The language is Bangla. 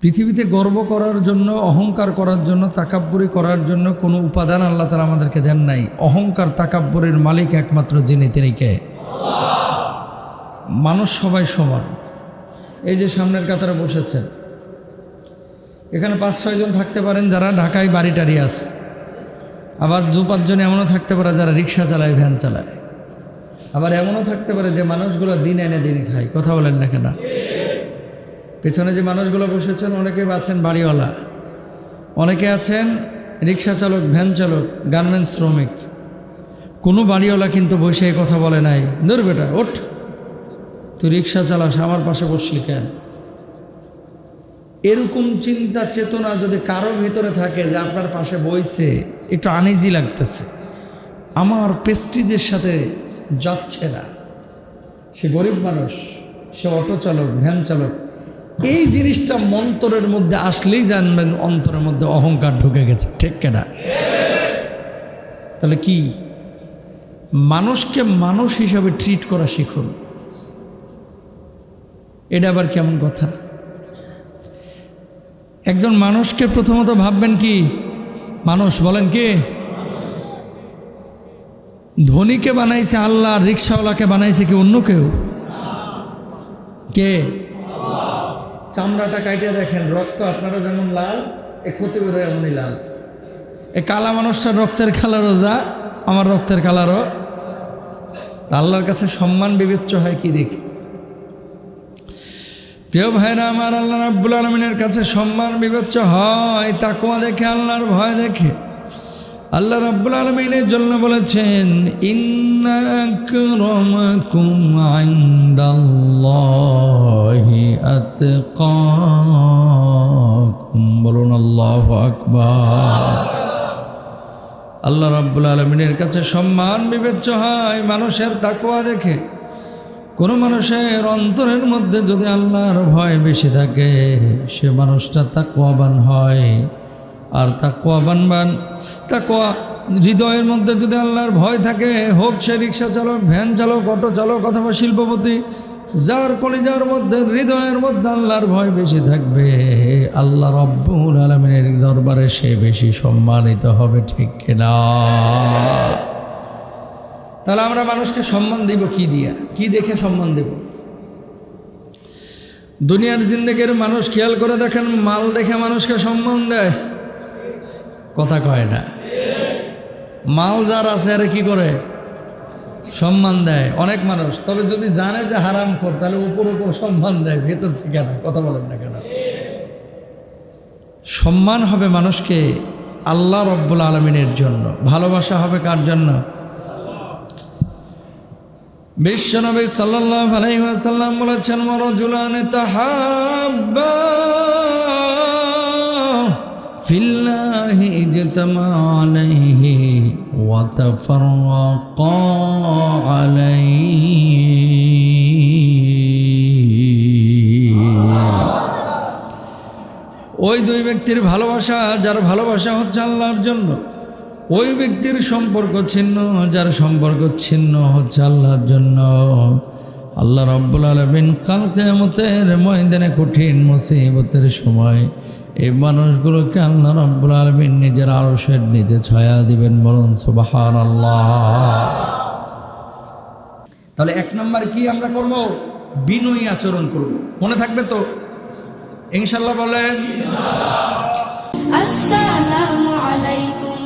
পৃথিবীতে গর্ব করার জন্য, অহংকার করার জন্য, তাকাব্বরি করার জন্য কোনো উপাদান আল্লাহ তালা আমাদেরকে দেন নাই। অহংকার তাকাব্বরের মালিক একমাত্র যিনি, তিনি কে? মানুষ সবাই সমান। এই যে সামনের কাতারে বসেছেন। এখানে পাঁচ ছয়জন থাকতে পারেন যারা ঢাকায় বাড়ি টাড়ি আছে। আবার দু পাঁচজন এমনও থাকতে পারে যারা রিক্সা চালায়, ভ্যান চালায়। আবার এমনও থাকতে পারে যে মানুষগুলো দিন এনে দিন খায়। কথা বলেন না কেন? পেছনে যে মানুষগুলো বসেছেন, অনেকে আছেন বাড়িওয়ালা, অনেকে আছেন রিক্সা চালক, ভ্যান চালক, গার্মেন্টস শ্রমিক। কোনো বাড়িওয়ালা কিন্তু বসে কথা বলে নাই দূর বেটা, ওঠ। তুই রিক্সা চালাস, আমার পাশে বসলি কেন? এরকম চিন্তা, চেতনা যদি কারও ভিতরে থাকে যে আপনার পাশে বইছে, একটু আনিজি লাগতেছে। আমার পেস্টিজের সাথে যাচ্ছে না। সে গরিব মানুষ, সে অটো চালক, ভ্যান চালক এই জিনিসটা মন্তরের মধ্যে আসলেই জানবেন, অন্তরের মধ্যে অহংকার ঢুকে গেছে, ঠিক কেনা তাহলে কি? মানুষকে মানুষ হিসাবে ট্রিট করা শিখুন। এটা আবার কেমন কথা? একজন মানুষকে প্রথমত ভাববেন কি? মানুষ, বলেন কি? ধনীকে বানাইছে আল্লাহ রিক্সাওয়ালাকে বানাইছে কি অন্য কেউ? কে? চামড়াটা কাইটে দেখেন, রক্ত আপনারা যেমন লাল, এ ক্ষতি বেরোয় এমনই লাল। এ কালা মানুষটার রক্তের কালারও যা, আমার রক্তের কালারও। আল্লাহর কাছে সম্মান বিবেচ্য হয় কি দেখি? প্রিয় ভাইরা আমার আল্লাহ রাব্বুল আলমিনের কাছে সম্মান বিবেচ্য হয় তাকুয়া দেখে, আল্লাহর ভয় দেখে। আল্লাহ রাব্বুল আলমিনের জন্য বলেছেন আল্লাহু আকবার। আল্লাহ আলমিনের কাছে সম্মান বিবেচ্য হয় মানুষের তাকুয়া দেখে। কোনো মানুষের অন্তরের মধ্যে যদি আল্লাহর ভয় বেশি থাকে, সে মানুষটা তাকুয়াবান হয়। আর তাকুয়াবান বান তাকুয়া হৃদয়ের মধ্যে যদি আল্লাহর ভয় থাকে, হোক সে রিক্সা চালক, ভ্যান চালক, অটো চালক অথবা শিল্পপতি, যার কলিজার মধ্যে, হৃদয়ের মধ্যে আল্লাহর ভয় বেশি থাকবে, আল্লাহ রব্বুল আলমিনের দরবারে সে বেশি সম্মানিত হবে, ঠিক কিনা? তাহলে আমরা মানুষকে সম্মান দিব কি দিয়া? কি দেখে সম্মান দেব? দুনিয়ার জিন্দেগের মানুষ খেয়াল করে দেখেন, মাল দেখে মানুষকে সম্মান দেয়। কথা কয় না। মাল যার আছে আরে কি করে? সম্মান দেয় অনেক মানুষ। তবে যদি জানে যে হারাম কর তাহলে উপর উপর সম্মান দেয়, ভেতর থেকে না, কথা বলেন না কেন? সম্মান হবে মানুষকে আল্লাহ রব্বুল আলমিনের জন্য। ভালোবাসা হবে কার জন্য? বিশ্বনবী সাল্লাল্লাহু আলাইহি ওয়াসাল্লাম বলেছেন মরজুলানে তাহাব্বা আলাইহি ওয়া তাফাররাকা আলাইহি। ওই দুই ব্যক্তির ভালোবাসা, যার ভালোবাসা হচ্ছে আল্লাহর জন্য, ওই ব্যক্তির সম্পর্ক ছিন্ন, যার সম্পর্ক ছিন্ন হচ্ছে আল্লাহর জন্য। আল্লাহ রব্বুল আলমিন কাল কেমতের ময়দানে কঠিন মুসিবতের সময় এই মানুষগুলোকে আল্লাহ রব্বুল আলমিন নিজের আরসের নিজে ছায়া দিবেন বলুন সুবাহান আল্লাহ তাহলে এক নম্বর কি আমরা করব? বিনয়ী আচরণ করব। মনে থাকবে তো? ইনশাল্লাহ বলেন, আসসালামু আলাইকুম